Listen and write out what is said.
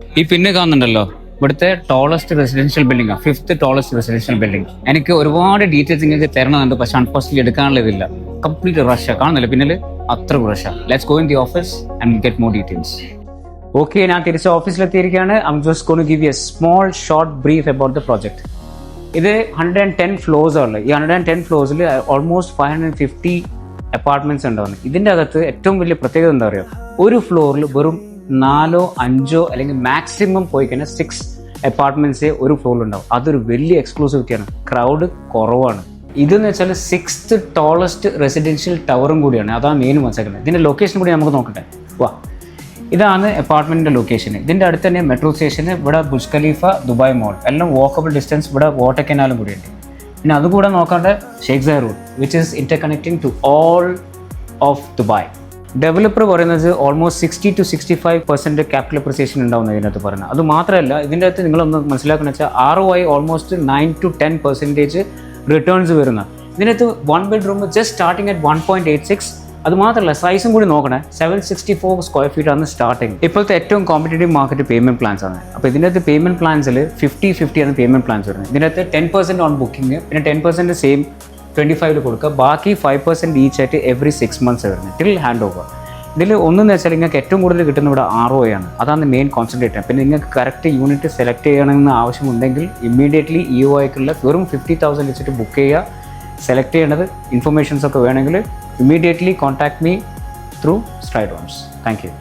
ഈ പിന്നെ കാണുന്നുണ്ടല്ലോ. ഇവിടുത്തെ ടോളസ്റ്റ് റെസിഡൻഷ്യൽ ബിൽഡിംഗ് ആണ് ഫിഫ്ത്ത് ടോളസ്റ്റ് റെസിഡൻഷ്യൽ ബിൽഡിംഗ് എനിക്ക് ഒരുപാട് ഡീറ്റെയിൽസ് നിങ്ങൾക്ക് തരണമെന്നുണ്ട് പക്ഷെ അൺഫോർച്ച്ലി എടുക്കാനുള്ള ഇതില്ല കംപ്ലീറ്റ് റഷ് കാണുന്നില്ല പിന്നിൽ അത്ര rush let's go in the office and get more details okay ഞാൻ തിരിച്ച് ഓഫീസിലെത്തിയിരിക്കുകയാണ് I just gone give a small short brief about the project ഇത് ഹൺഡ്രഡ് ആൻഡ് ടെൻ ഫ്ലോസ് ഉള്ളത്. ഈ hundred and ten ഫ്ലോർസിൽ almost five hundred fifty apartments ഉണ്ടാവുന്നത് ഇതിന്റെ അകത്ത് ഏറ്റവും വലിയ പ്രത്യേകത എന്താ പറയുക ഒരു ഫ്ലോറിൽ വെറും നാലോ അഞ്ചോ അല്ലെങ്കിൽ മാക്സിമം പോയി കഴിഞ്ഞാൽ സിക്സ് അപ്പാർട്ട്മെന്റ്സേ ഒരു ഫ്ലോറിൽ ഉണ്ടാവും. അതൊരു വലിയ എക്സ്ക്ലൂസിവിറ്റിയാണ് ക്രൗഡ് കുറവാണ്. ഇതെന്ന് വെച്ചാൽ സിക്സ്ത് ടോളസ്റ്റ് റെസിഡൻഷ്യൽ ടവറും കൂടിയാണ്. അതാണ് മെയിൻ മനസ്സിലാക്കുന്നത് ഇതിന്റെ ലൊക്കേഷൻ കൂടി നമുക്ക് നോക്കട്ടെ. വാ. ഇതാണ് അപ്പാർട്ട്മെന്റിന്റെ ലൊക്കേഷൻ ഇതിന്റെ അടുത്ത് തന്നെ മെട്രോ സ്റ്റേഷന് ഇവിടെ ബുജ് ഖലീഫ ദുബായ് മോൾ എല്ലാം വാക്കബിൾ ഡിസ്റ്റൻസ് ഇവിടെ വാട്ടർ കനാലും കൂടിയുണ്ട് പിന്നെ അതുകൂടെ നോക്കാണ്ട് Sheikh route which is interconnecting to all of Dubai developer പറയുന്നത് almost sixty to sixty five percent capital appreciation ഉണ്ടാവുന്ന ഇതിനകത്ത് പറയുന്നത്. അത് മാത്രമല്ല ഇതിന്റെ അകത്ത് നിങ്ങളൊന്ന് മനസ്സിലാക്കുന്ന വെച്ചാൽ R O I almost nine to ten percentage returns വരുന്ന. ഇതിനകത്ത് one bedroom just starting at one point eight six അത് മാത്രമല്ല സൈസും കൂടി നോക്കണേ. Seven sixty four square feet ആണ് സ്റ്റാർട്ടിങ് ഇപ്പോഴത്തെ ഏറ്റവും കോമ്പറ്റേറ്റീവ് മാർക്കറ്റ് പേയ്മെന്റ് പ്ലാൻസ് ആണ്. അപ്പോൾ ഇതിനകത്ത് പേയ്മെന്റ് പ്ലാൻസിൽ ഫിഫ്റ്റി ഫിഫ്റ്റി ആണ് പേയ്മെന്റ് പ്ലാൻസ് വരുന്നത്. ഇതിനകത്ത് ടെൻ പെർസെന്റ് ഓൺ ബുക്കിംഗ് പിന്നെ ടെൻ പെർസെന്റ് സെയിം ട്വന്റി ഫൈവിൽ കൊടുക്കുക ബാക്കി ഫൈവ് പെർസെന്റ് ഈച്ച് ആയിട്ട് എവറി സിക്സ് മന്ത്സ് വരുന്നത്. ടിൽ ഹാൻഡ് ഓവർ ഇതിൽ ഒന്നെന്ന് വെച്ചാൽ നിങ്ങൾക്ക് ഏറ്റവും കൂടുതൽ കിട്ടുന്ന ഇവിടെ ആർ ഒ ആണ്. അതാണ് മെയിൻ കോൺസെൻട്രേറ്റ് പിന്നെ നിങ്ങൾക്ക് കറക്റ്റ് യൂണിറ്റ് സെലക്ട് ചെയ്യണമെന്ന് ആവശ്യമുണ്ടെങ്കിൽ ഇമ്മീഡിയറ്റ്ലി ഇ ഒ ആയിക്കുള്ള വെറും ഫിഫ്റ്റി തൗസൻഡ് വെച്ചിട്ട് ബുക്ക് ചെയ്യുക. സെലക്ട് ചെയ്യേണ്ടത് ഇൻഫർമേഷൻസ് ഒക്കെ വേണമെങ്കിൽ ഇമ്മീഡിയറ്റ്ലി കോൺടാക്ട് മീ ത്രൂ സ്ട്രൈഡ് റോൺസ് താങ്ക് യു